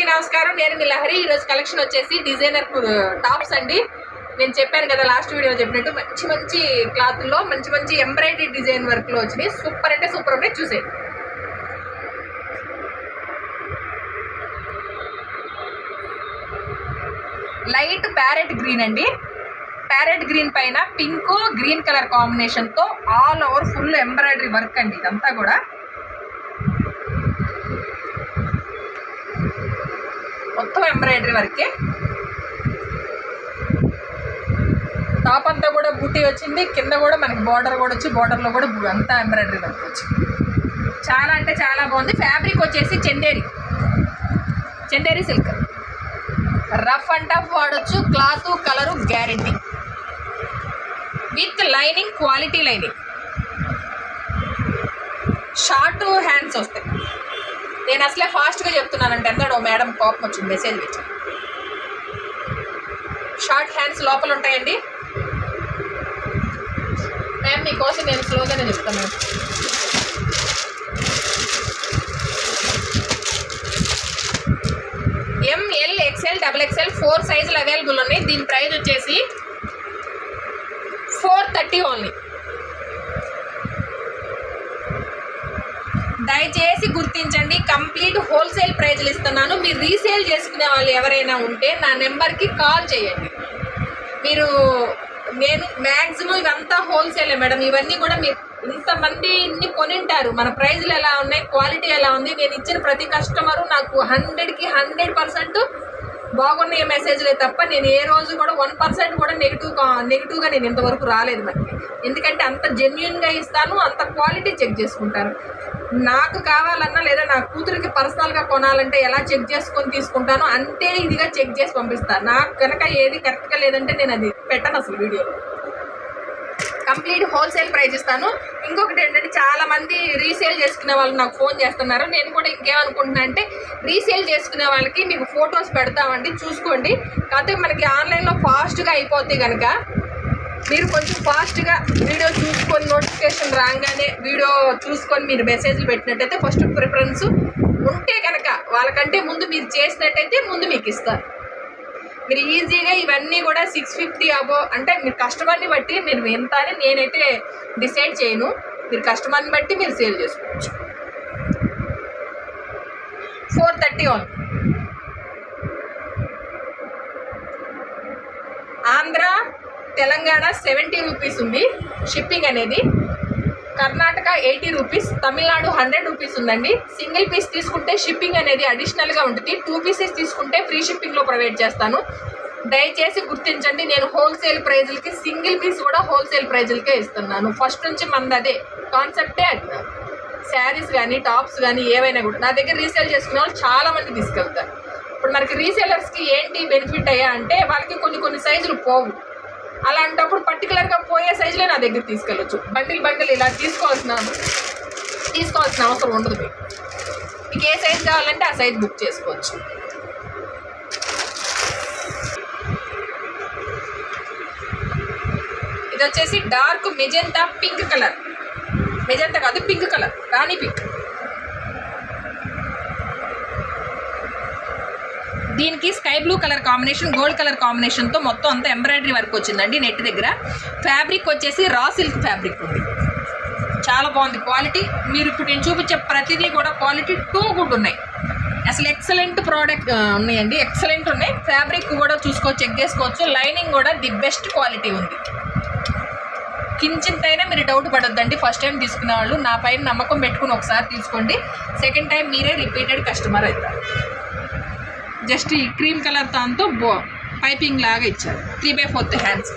అందరికీ నమస్కారం. నేను మీ లహరి. ఈరోజు కలెక్షన్ వచ్చేసి డిజైనర్ టాప్స్ అండి. నేను చెప్పాను కదా లాస్ట్ వీడియో చెప్పినట్టు మంచి మంచి క్లాత్లో మంచి మంచి ఎంబ్రాయిడరీ డిజైన్ వర్క్లో వచ్చినాయి. సూపర్ అంటే సూపర్ ఉన్నాయి. చూసే లైట్ ప్యారెట్ గ్రీన్ అండి. ప్యారెట్ గ్రీన్ పైన పింక్ గ్రీన్ కలర్ కాంబినేషన్తో all over full embroidery work అండి ఇదంతా కూడా. మొత్తం ఎంబ్రాయిడరీ వర్కే. టాప్ అంతా కూడా బూటీ వచ్చింది. కింద కూడా మనకి బార్డర్ కూడా వచ్చి బార్డర్లో కూడా అంతా ఎంబ్రాయిడరీ వర్క్ వచ్చింది. చాలా అంటే చాలా బాగుంది. ఫ్యాబ్రిక్ వచ్చేసి Chanderi. Chanderi silk rough and tough వాడచ్చు. Cloth colour guarantee with lining quality lining short hands వస్తాయి. నేను అసలే ఫాస్ట్గా చెప్తున్నానంటే ఓ మేడం కోపం వచ్చింది మెసేజ్ వచ్చి షార్ట్ హ్యాండ్స్ లోపల ఉంటాయండి. మ్యామ్ మీకోసం నేను స్లోగానే చెప్తాను M L XL double XL four సైజులు అవైలబుల్ ఉన్నాయి. దీని ప్రైస్ వచ్చేసి ఫోర్ థర్టీ ఓన్లీ దయచేసి గుర్తించండి. కంప్లీట్ హోల్సేల్ ప్రైజ్లు ఇస్తున్నాను. మీరు రీసేల్ చేసుకునే వాళ్ళు ఎవరైనా ఉంటే నా నెంబర్కి కాల్ చేయండి. మీరు నేను మ్యాక్సిమం ఇవంతా హోల్సేలే మేడం. ఇవన్నీ కూడా మీరు ఇంతమంది ఇన్ని కొనింటారు. మన ప్రైజ్లు ఎలా ఉన్నాయి క్వాలిటీ ఎలా ఉంది నేను ఇచ్చిన ప్రతి కస్టమరు నాకు హండ్రెడ్కి హండ్రెడ్ పర్సెంట్ బాగున్నాయి మెసేజ్లే తప్ప నేను ఏ రోజు కూడా వన్ పర్సెంట్ కూడా నెగిటివ్ నెగిటివ్గా నేను ఇంతవరకు రాలేదు మనకి ఎందుకంటే అంత జెన్యున్గా ఇస్తాను అంత క్వాలిటీ చెక్ చేసుకుంటాను నాకు కావాలన్నా లేదా నా కూతురికి పర్సనల్గా కొనాలంటే ఎలా చెక్ చేసుకొని తీసుకుంటానో అంతే ఇదిగా చెక్ చేసి పంపిస్తాను నాకు కనుక ఏది కరెక్ట్గా లేదంటే నేను అది పెట్టను అసలు వీడియోలో కంప్లీట్ హోల్సేల్ ప్రైస్ ఇస్తాను. ఇంకొకటి ఏంటంటే చాలామంది రీసేల్ చేసుకునే వాళ్ళు నాకు ఫోన్ చేస్తున్నారు. నేను కూడా ఇంకేమనుకుంటున్నా అంటే రీసేల్ చేసుకునే వాళ్ళకి మీకు ఫొటోస్ పెడతామండి. చూసుకోండి. కాకపోతే మనకి ఆన్లైన్లో ఫాస్ట్గా అయిపోతే కనుక మీరు కొంచెం ఫాస్ట్గా వీడియో చూసుకొని నోటిఫికేషన్ రాగానే వీడియో చూసుకొని మీరు మెసేజ్లు పెట్టినట్టయితే ఫస్ట్ ప్రిఫరెన్స్ ఉంటే కనుక వాళ్ళకంటే ముందు మీరు చేసినట్టయితే ముందు మీకు ఇస్తారు. మీరు ఈజీగా ఇవన్నీ కూడా సిక్స్ ఫిఫ్టీ అబో అంటే మీరు కస్టమర్ని బట్టి మీరు ఎంత అని నేనైతే డిసైడ్ చేయను. మీరు కస్టమర్ని బట్టి మీరు సేల్ చేసుకోవచ్చు. Four thirty one Andhra Telangana seventy rupees ఉంది. షిప్పింగ్ అనేది Karnataka eighty rupees Tamil Nadu hundred rupees ఉందండి. సింగిల్ పీస్ తీసుకుంటే షిప్పింగ్ అనేది అడిషనల్గా ఉంటుంది. టూ పీసెస్ తీసుకుంటే ఫ్రీ షిప్పింగ్లో ప్రొవైడ్ చేస్తాను. దయచేసి గుర్తించండి నేను హోల్సేల్ ప్రైజులకి సింగిల్ పీస్ కూడా హోల్సేల్ ప్రైజులకే ఇస్తున్నాను. ఫస్ట్ నుంచి మనది అదే. కాన్సెప్టే అది శారీస్ కానీ టాప్స్ కానీ ఏవైనా కూడా. నా దగ్గర రీసేల్ చేసుకునే వాళ్ళు చాలామంది తీసుకెళ్తారు. ఇప్పుడు మనకి రీసేలర్స్కి ఏంటి బెనిఫిట్ అయ్యా అంటే వాళ్ళకి కొన్ని కొన్ని సైజులు పోవు. అలాంటప్పుడు పర్టికులర్గా పోయే సైజులే నా దగ్గర తీసుకెళ్ళొచ్చు. బండిల్ బండిల్ ఇలా తీసుకోవాల్సిన తీసుకోవాల్సిన అవసరం ఉండదు మీకు. మీకు ఏ సైజ్ కావాలంటే ఆ సైజ్ బుక్ చేసుకోవచ్చు. ఇది వచ్చేసి dark magenta pink colour magenta కాదు పింక్ కలర్ రాణి పింక్ దీనికి sky blue colour combination gold colour కాంబినేషన్తో మొత్తం అంతా ఎంబ్రాయిడరీ వర్క్ వచ్చిందండి నెట్ దగ్గర. ఫ్యాబ్రిక్ వచ్చేసి రా సిల్క్ ఫ్యాబ్రిక్ ఉంది చాలా బాగుంది. క్వాలిటీ మీరు ఇప్పుడు నేను చూపించే ప్రతిదీ కూడా క్వాలిటీ టూ గుడ్ ఉన్నాయి. అసలు ఎక్సలెంట్ ప్రోడక్ట్ ఉన్నాయండి. ఎక్సలెంట్ ఉన్నాయి. ఫ్యాబ్రిక్ కూడా చూసుకోవచ్చు చెక్ చేసుకోవచ్చు. లైనింగ్ కూడా ది బెస్ట్ క్వాలిటీ ఉంది. కించింతైనా మీరు డౌట్ పడొద్దండి. ఫస్ట్ టైం తీసుకునే వాళ్ళు నా పైన నమ్మకం పెట్టుకుని ఒకసారి తీసుకోండి. సెకండ్ టైం మీరే రిపీటెడ్ కస్టమర్ అవుతారు. జస్ట్ ఈ క్రీమ్ కలర్ దాంతో బో పైపింగ్ లాగా ఇచ్చారు. Three by fourth hands.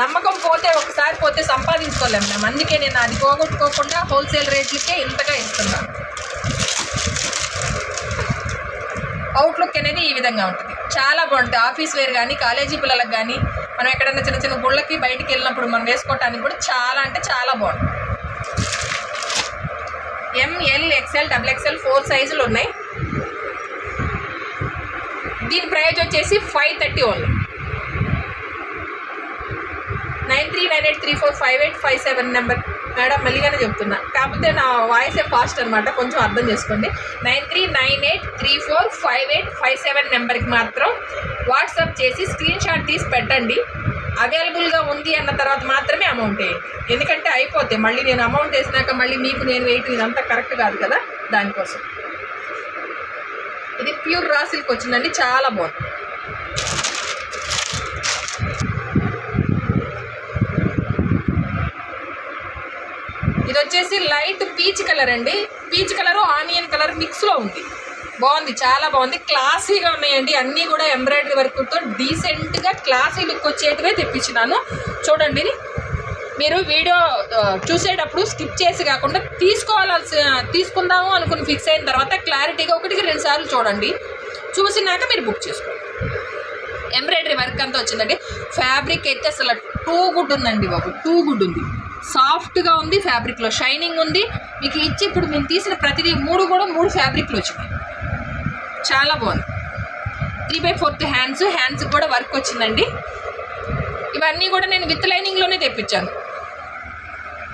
నమ్మకం పోతే ఒకసారి పోతే సంపాదించుకోలేము మేము. అందుకే నేను అది పోగొట్టుకోకుండా హోల్సేల్ రేట్లకే ఇంతగా ఇస్తున్నాను. అవుట్లుక్ అనేది ఈ విధంగా ఉంటుంది. చాలా బాగుంటుంది. ఆఫీస్ వేర్ కానీ కాలేజీ పిల్లలకు కానీ మనం ఎక్కడైనా చిన్న చిన్న గుళ్ళకి బయటికి వెళ్ళినప్పుడు మనం వేసుకోవటానికి కూడా చాలా అంటే చాలా బాగుంటుంది. M L XL double XL four సైజులు ఉన్నాయి. దీని ప్రైజ్ వచ్చేసి five thirty only nine three nine eight three four five eight five seven number madam మళ్ళీగానే చెప్తున్నా. కాకపోతే నా వాయిసే ఫాస్ట్ అనమాట కొంచెం అర్థం చేసుకోండి. Nine three nine eight three four five eight five seven నెంబర్కి మాత్రం వాట్సాప్ చేసి స్క్రీన్ షాట్ తీసి పెట్టండి. అవైలబుల్గా ఉంది అన్న తర్వాత మాత్రమే అమౌంట్ వేయండి ఎందుకంటే అయిపోతే మళ్ళీ నేను అమౌంట్ వేసినాక మళ్ళీ మీకు నేను వెయిట్ ఇదంతా కరెక్ట్ కాదు కదా దానికోసం. ఇది ప్యూర్ రాసిల్క్ వచ్చిందండి చాలా బాగుంది. ఇది వచ్చేసి లైట్ పీచ్ కలర్ అండి పీచ్ కలర్ ఆనియన్ కలర్ మిక్స్లో ఉంది. బాగుంది చాలా బాగుంది. క్లాసీగా ఉన్నాయండి. అన్నీ కూడా ఎంబ్రాయిడరీ వర్క్తో డీసెంట్గా క్లాసీ లుక్ వచ్చేటివే తెప్పించినాను. చూడండి మీరు వీడియో చూసేటప్పుడు స్కిప్ చేసి కాకుండా తీసుకోవాల్సి తీసుకుందాము అనుకుని ఫిక్స్ అయిన తర్వాత క్లారిటీగా ఒకటికి రెండు సార్లు చూడండి. చూసినాక మీరు బుక్ చేసుకోండి. ఎంబ్రాయిడరీ వర్క్ అంతా వచ్చిందండి. ఫ్యాబ్రిక్ అయితే అసలు టూ గుడ్ ఉందండి బాబు టూ గుడ్ ఉంది. సాఫ్ట్గా ఉంది ఫ్యాబ్రిక్లో షైనింగ్ ఉంది. మీకు ఇచ్చి ఇప్పుడు మేము తీసిన ప్రతిదీ మూడు కూడా మూడు ఫ్యాబ్రిక్లు వచ్చినాయి. చాలా బాగుంది. Three by fourth hands hands కూడా వర్క్ వచ్చిందండి. ఇవన్నీ కూడా నేను విత్ లైనింగ్లోనే తెప్పించాను.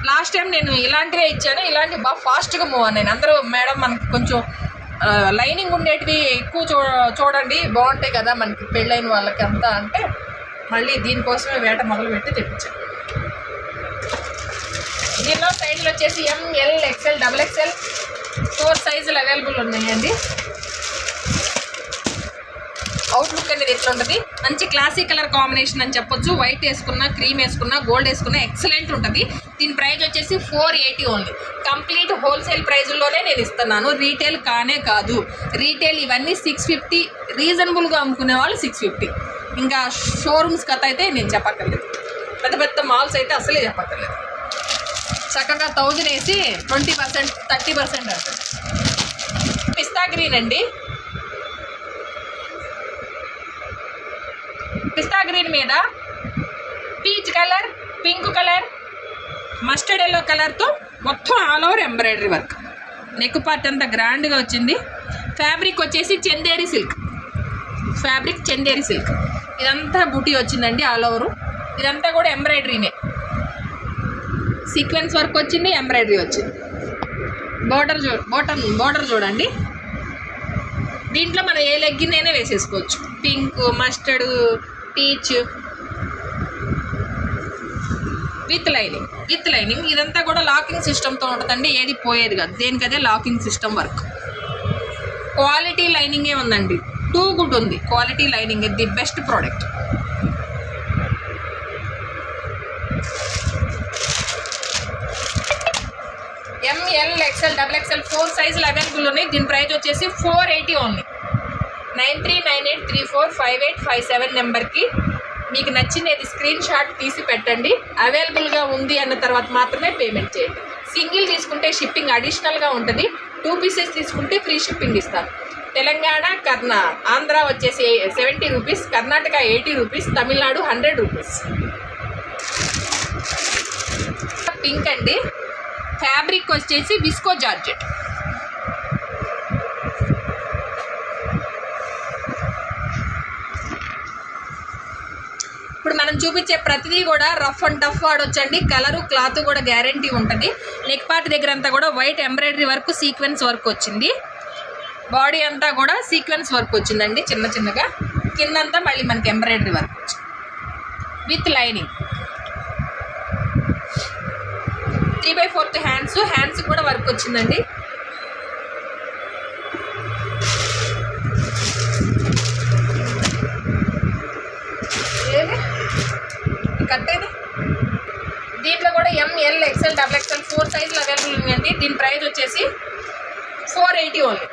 లాస్ట్ టైం నేను ఇలాంటివే ఇచ్చాను. ఇలాంటి బాగా ఫాస్ట్గా మూవ్ అన్నాను. అందరూ మేడం మనకు కొంచెం లైనింగ్ ఉండేటివి ఎక్కువ చూ చూడండి బాగుంటాయి కదా మనకి పెళ్ళైన వాళ్ళకి అంతా అంటే మళ్ళీ దీనికోసమే వేట మొదలుపెట్టి తెప్పించాను. దీనిలో సైజులు వచ్చేసి M L XL double XL four సైజులు అవైలబుల్ ఉన్నాయండి. అవుట్లుక్ అనేది ఎట్లా ఉంటుంది మంచి క్లాసిక్ కలర్ కాంబినేషన్ అని చెప్పొచ్చు. వైట్ వేసుకున్న క్రీమ్ వేసుకున్నా గోల్డ్ వేసుకున్నా ఎక్సలెంట్ ఉంటుంది. దీని ప్రైస్ వచ్చేసి four eighty only complete wholesale ప్రైజుల్లోనే నేను ఇస్తున్నాను. రీటైల్ కానే కాదు. రీటైల్ ఇవన్నీ సిక్స్ ఫిఫ్టీ రీజనబుల్గా అమ్ముకునే వాళ్ళు సిక్స్ ఫిఫ్టీ ఇంకా షోరూమ్స్ కథ అయితే నేను చెప్పక్కర్లేదు. పెద్ద పెద్ద మాల్స్ అయితే అసలే చెప్పక్కర్లేదు. చక్కగా థౌజండ్ వేసి ట్వంటీ పర్సెంట్ థర్టీ పర్సెంట్ పిస్తా గ్రీన్ అండి. పిస్తా గ్రీన్ మీద peach colour pink colour mustard yellow కలర్తో మొత్తం all over embroidery work neck part అంతా గ్రాండ్గా వచ్చింది. ఫ్యాబ్రిక్ వచ్చేసి Chanderi silk fabric Chanderi silk ఇదంతా బూటీ వచ్చిందండి ఆల్ ఓవరు ఇదంతా కూడా ఎంబ్రాయిడరీనే సీక్వెన్స్ వర్క్ వచ్చింది ఎంబ్రాయిడరీ వచ్చింది. బోర్డర్ చూ బోటన్ బోర్డర్ చూడండి. దీంట్లో మనం ఏ లెగ్గినైనా వేసేసుకోవచ్చు. Pink mustard peach with lining with lining ఇదంతా కూడా లాకింగ్ సిస్టమ్తో ఉంటుందండి. ఏది పోయేది కాదు. దేనికదే లాకింగ్ సిస్టమ్ వర్క్ క్వాలిటీ లైనింగే ఉందండి. టూ గుడ్ ఉంది. Quality lining the best product M L XL double XL four సైజులు అవైలబుల్ ఉన్నాయి. దీని ప్రైస్ వచ్చేసి four eighty only nine three nine eight three four five eight five seven నెంబర్కి మీకు నచ్చినది స్క్రీన్ షాట్ తీసి పెట్టండి. అవైలబుల్గా ఉంది అన్న తర్వాత మాత్రమే పేమెంట్ చేయండి. సింగిల్ తీసుకుంటే షిప్పింగ్ అడిషనల్గా ఉంటుంది. టూ పీసెస్ తీసుకుంటే ఫ్రీ షిప్పింగ్ ఇస్తాను తెలంగాణ కర్ణా ఆంధ్ర వచ్చేసి seventy rupees Karnataka eighty rupees Tamil Nadu hundred rupees. Pink అండి. ఫ్యాబ్రిక్ వచ్చేసి విస్కో జార్జెట్. చూపించే ప్రతిదీ కూడా రఫ్ అండ్ టఫ్ వాడొచ్చండి కలరు క్లాత్ కూడా గ్యారంటీ ఉంటుంది. నెక్ పార్ట్ దగ్గర అంతా కూడా white embroidery work sequence work వచ్చింది. బాడీ అంతా కూడా సీక్వెన్స్ వర్క్ వచ్చిందండి చిన్న చిన్నగా. కిందంతా మళ్ళీ మనకి ఎంబ్రాయిడరీ వర్క్ వచ్చింది. With lining. Three by fourth hands hands కూడా వర్క్ వచ్చిందండి. కట్టేది. దీంట్లో కూడా M L XL double XL four సైజులు అవైలబుల్ ఉన్నాయండి. దీని ప్రైస్ వచ్చేసి four eighty only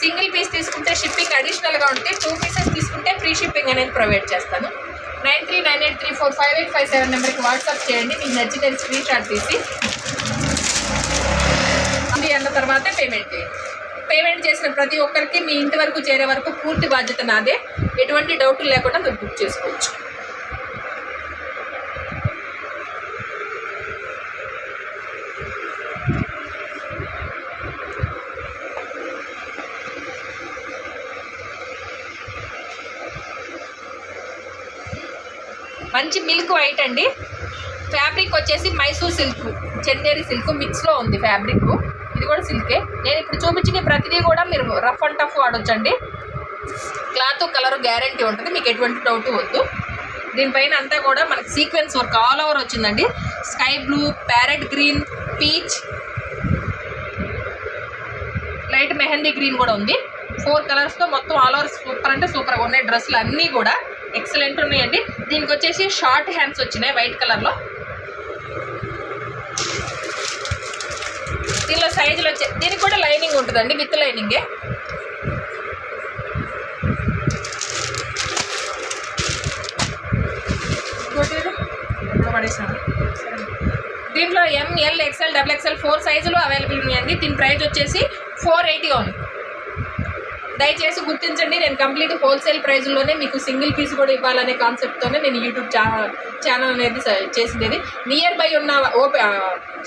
single piece తీసుకుంటే షిప్పింగ్ అడిషనల్గా ఉంటే టూ పీసెస్ తీసుకుంటే ఫ్రీ షిప్పింగ్ అనేది ప్రొవైడ్ చేస్తాను. Nine three nine eight three four five eight five seven నెంబర్కి వాట్సాప్ చేయండి. మీకు నచ్చిన స్క్రీన్ షాట్ తీసి అది అన్న తర్వాత పేమెంట్ చేయండి. పేమెంట్ చేసిన ప్రతి ఒక్కరికి మీ ఇంటి వరకు చేరే వరకు పూర్తి బాధ్యత నాదే. ఎటువంటి డౌట్ లేకుండా మీరు బుక్ చేసుకోవచ్చు. మంచి మిల్క్ వైట్ అండి. ఫ్యాబ్రిక్ వచ్చేసి మైసూర్ సిల్క్ చందేరి సిల్క్ మిక్స్లో ఉంది ఫ్యాబ్రిక్. ఇది కూడా సిల్కే. నేను ఇప్పుడు చూపించిన ప్రతిదీ కూడా మీరు రఫ్ అండ్ టఫ్ వాడొచ్చండి. క్లాత్ కలర్ గ్యారంటీ ఉంటుంది మీకు ఎటువంటి డౌట్ వద్దు. దీనిపైన అంతా కూడా మనకి సీక్వెన్స్ వర్క్ ఆల్ ఓవర్ వచ్చిందండి. Sky blue parrot green peach light mehndi green కూడా ఉంది. ఫోర్ కలర్స్తో మొత్తం ఆల్ ఓవర్ సూపర్ అంటే సూపర్గా ఉన్నాయి డ్రెస్సులు అన్నీ కూడా. ఎక్సలెంట్ ఉన్నాయండి. దీనికి వచ్చేసి షార్ట్ హ్యాండ్స్ వచ్చినాయి వైట్ కలర్లో దీనిలో సైజులు వచ్చే దీనికి కూడా లైనింగ్ ఉంటుందండి విత్ లైనింగే పడేసాను. దీంట్లో M L XL double XL four సైజులు అవైలబుల్ ఉన్నాయండి. దీని ప్రైస్ వచ్చేసి ఫోర్ ఎయిటీ ఉంది దయచేసి గుర్తించండి నేను కంప్లీట్ హోల్సేల్ ప్రైజ్లోనే మీకు సింగిల్ పీస్ కూడా ఇవ్వాలనే కాన్సెప్ట్తోనే నేను యూట్యూబ్ ఛా ఛానల్ అనేది చేసింది నియర్ బై ఉన్న ఓపె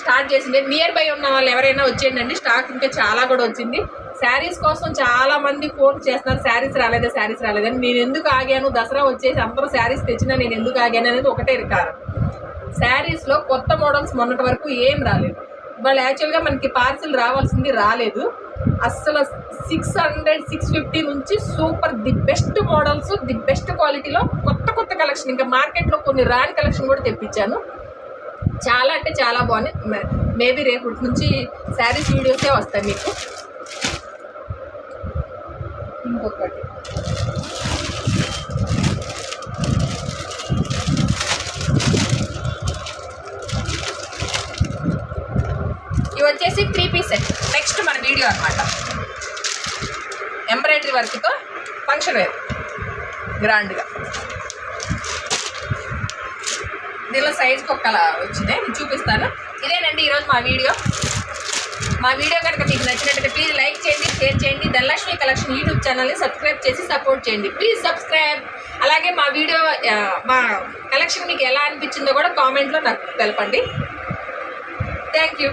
స్టార్ట్ చేసింది నియర్ బై ఉన్న వాళ్ళు ఎవరైనా వచ్చేయండి స్టాక్ ఇంకా చాలా కూడా వచ్చింది. శారీస్ కోసం చాలా మంది ఫోన్ చేస్తున్నారు శారీస్ రాలేదా శారీస్ రాలేదని నేను ఎందుకు ఆగాను? దసరా వచ్చేసి అందరూ శారీస్ తెచ్చినా నేను ఎందుకు ఆగాను అనేది ఒకటే కారణం. శారీస్లో కొత్త మోడల్స్ మొన్నటి వరకు ఏం రాలేదు. వాళ్ళు యాక్చువల్గా మనకి పార్సిల్ రావాల్సింది రాలేదు. అస్సలు సిక్స్ హండ్రెడ్ సిక్స్ ఫిఫ్టీ నుంచి super the best models the best క్వాలిటీలో కొత్త కొత్త కలెక్షన్ ఇంకా మార్కెట్లో కొన్ని రాని కలెక్షన్ కూడా తెప్పించాను. చాలా అంటే చాలా బాగున్నాయి. మేబీ రేపటి నుంచి శారీస్ వీడియోసే వస్తాయి మీకు. ఇంకొకటి. ఇవి వచ్చేసి త్రీ పీస్ సెట్ నెక్స్ట్ మన వీడియో అనమాట ఎంబ్రాయిడరీ వర్క్తో ఫంక్షన్ వేర్. గ్రాండ్గా దీనిలో సైజ్కి ఒక వచ్చింది. నేను చూపిస్తాను. ఇదేనండి ఈరోజు మా వీడియో మా వీడియో కనుక మీకు నచ్చినట్లయితే ప్లీజ్ లైక్ చేయండి షేర్ చేయండి. ధనలక్ష్మి కలెక్షన్ యూట్యూబ్ ఛానల్ని సబ్స్క్రైబ్ చేసి సపోర్ట్ చేయండి. ప్లీజ్ సబ్స్క్రైబ్ అలాగే మా వీడియో మా కలెక్షన్ మీకు ఎలా అనిపించిందో కూడా కామెంట్లో నాకు తెలపండి. Thank you